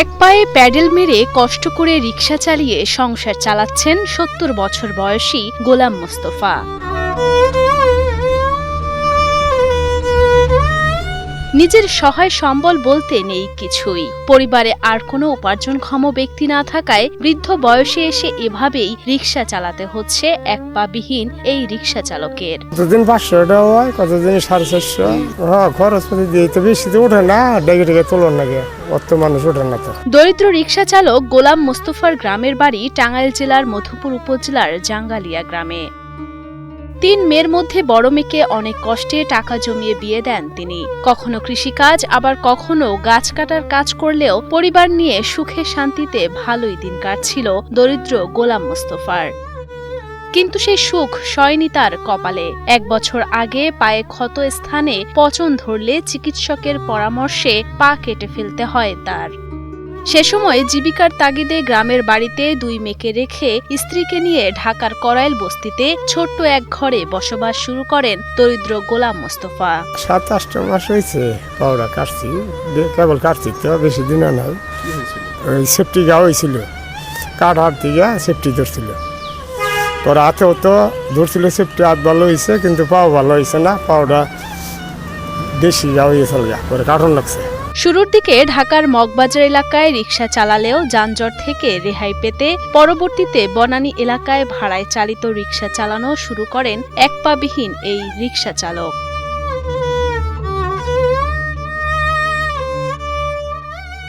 এক পায়ে প্যাডেল মেরে কষ্ট করে রিকশা চালিয়ে সংসার চালাচ্ছেন সত্তর বছর বয়সী গোলাম মোস্তফা। নিজের সহায় সম্বল বলতে নেই কিছুই। পরিবারে আর কোনো উপার্জনক্ষম ব্যক্তি না থাকায় বৃদ্ধ বয়সে এসে এভাবেই রিক্সা চালাতে হচ্ছে এক পা বিহীন এই রিক্সা চালকের। কতদিন পাঁচশো টাকা হয় কতদিন সাড়ে চারশো? হ্যাঁ খরচ পাতি দিয়ে তো বেশি তো ওঠে না ডেকে ডেকে তোলন লাগে অত মানুষ ওঠে না তো। দরিদ্র রিক্সা চালক গোলাম মোস্তফার গ্রামের বাড়ি টাঙ্গাইল জেলার মধুপুর উপজেলার জাঙ্গালিয়া গ্রামে। তিন মেয়ের মধ্যে বড় মেয়েকে অনেক কষ্টে টাকা জমিয়ে বিয়ে দেন তিনি। কখনো কৃষিকাজ, আবার কখনো গাছ কাটার কাজ করলেও পরিবার নিয়ে সুখে শান্তিতে ভালোই দিন কাটছিল দরিদ্র গোলাম মোস্তফার। কিন্তু সেই সুখ সয়নি তার কপালে। এক বছর আগে পায়ে ক্ষত স্থানে পচন ধরলে চিকিৎসকের পরামর্শে পা কেটে ফেলতে হয় তার। সে সময় জীবিকার তাগিদে গ্রামের বাড়িতে দুই মেয়েকে রেখে স্ত্রীকে নিয়ে ঢাকার করাইল বস্তিতে ছোট্ট এক ঘরে বসবাস শুরু করেন দরিদ্র গোলাম মোস্তফা। সাত, আটটা মাস হয়েছে পাউডা কাটছি। কেবল কাটছি তো, বেশি দিনও নাই। ওই সেফটি গা হয়েছিল। কাঠ হাত দিকে সেফটি ধরছিল। তোর হাতেও তো ধরছিল সেফটি, হাত ভালো হয়েছে, কিন্তু পাও ভালো হয়েছে না, পাওটা বেশি গা হয়েছে গা পরে কাঠন লাগছে। শুরুর দিকে ঢাকার মগবাজার এলাকায় রিক্সা চালালেও যানজট থেকে রেহাই পেতে পরবর্তীতে বনানী এলাকায় ভাড়ায় চালিত রিক্সা চালানো শুরু করেন এক পাবিহীন এই রিক্সা চালক।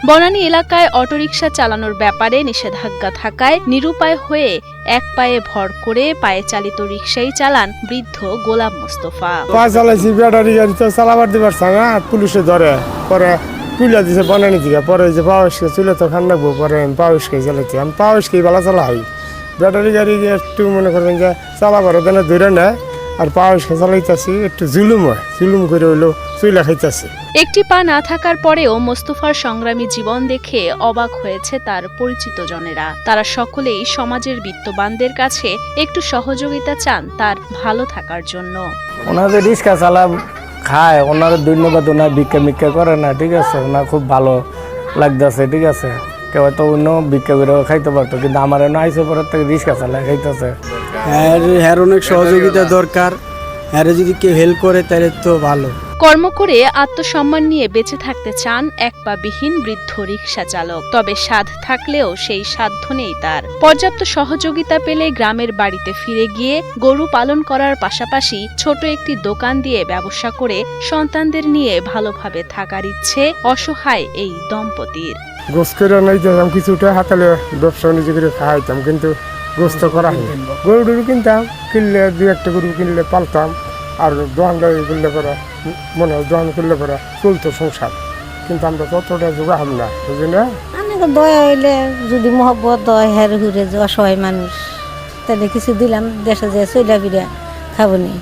বনানী এলাকায় অটোরিকশা চালানোর ব্যাপারে নিষেধাজ্ঞা থাকায় নিরুপায় হয়ে এক পায়ে ভর করে পায়ে চালিত রিক্সাই চালান বৃদ্ধ গোলাম মোস্তফা। পা চালাইছি ব্যাটারি গাড়ি তো চালাবার দিবার না পুলিশে ধরে, পরে তুলে দিছে বানানি দিকে পরে যে চুলে তো খান রাখব পরে আমি চালাইছি আমি ভালো চালাই। ব্যাটারি গাড়ি একটু মনে করবেন যে চালাবার ওখানে ধরে নেয় আর চালাইতেছি একটু জুলুম হয়। জুলুম করে হইল চুলে খাইতেছি। একটি পা না থাকার পরেও মোস্তফার সংগ্রামী জীবন দেখে অবাক হয়েছে তার পরিচিত জনেরা। তারা সকলেই সমাজের বিত্তবানদের কাছে একটু সহযোগিতা চান তার ভালো থাকার জন্য। ওনাদের রিক্সা চালা খায়, ওনার ধন্যবাদ, ওনার ভিক্ষা মিক্ষা করে না, ঠিক আছে? ওনার খুব ভালো লাগতেছে, ঠিক আছে? কেউ হয়তো অন্য ভিক্ষা করে খাইতে পারতো, কিন্তু আমার এনে আইসে পরের থেকে রিক্সা চালায় খাইতেছে। হ্যাঁ হ্যার অনেক সহযোগিতা দরকার। হ্যাঁ যদি কেউ হেল্প করে তাহলে তো ভালো। কর্ম করে আত্মসম্মান নিয়ে বেঁচে থাকতে চান এক পা বিহীন বৃদ্ধ রিক্সা চালক। তবে সাধ থাকলেও সেই সাধ্য নেই তার। পর্যাপ্ত সহযোগিতা পেলে গ্রামের বাড়িতে ফিরে গিয়ে গরু পালন করার পাশাপাশি ছোট একটি দোকান দিয়ে ব্যবসা করে সন্তানদের নিয়ে ভালোভাবে থাকার ইচ্ছে অসহায় এই দম্পতির। করে কিছুটা হাতালে ব্যবসা নিজে করে কিন্তু গোস্ত করা হয় গরু কিনতাম, কিনলে দু একটা গরু কিনলে পালতাম, আর দোকানদারি পরে মনে হয় দোকান করলে পরে চলতো সংসার। কিন্তু আমরা ততটা যোগাহাম না বুঝি না? আমি দয়া হইলে যদি মহব্বত, দয়, হের হুরে যে অসহায় মানুষ তাহলে কিছু দিলাম, দেশে যে চইলা বিড়া খাবনি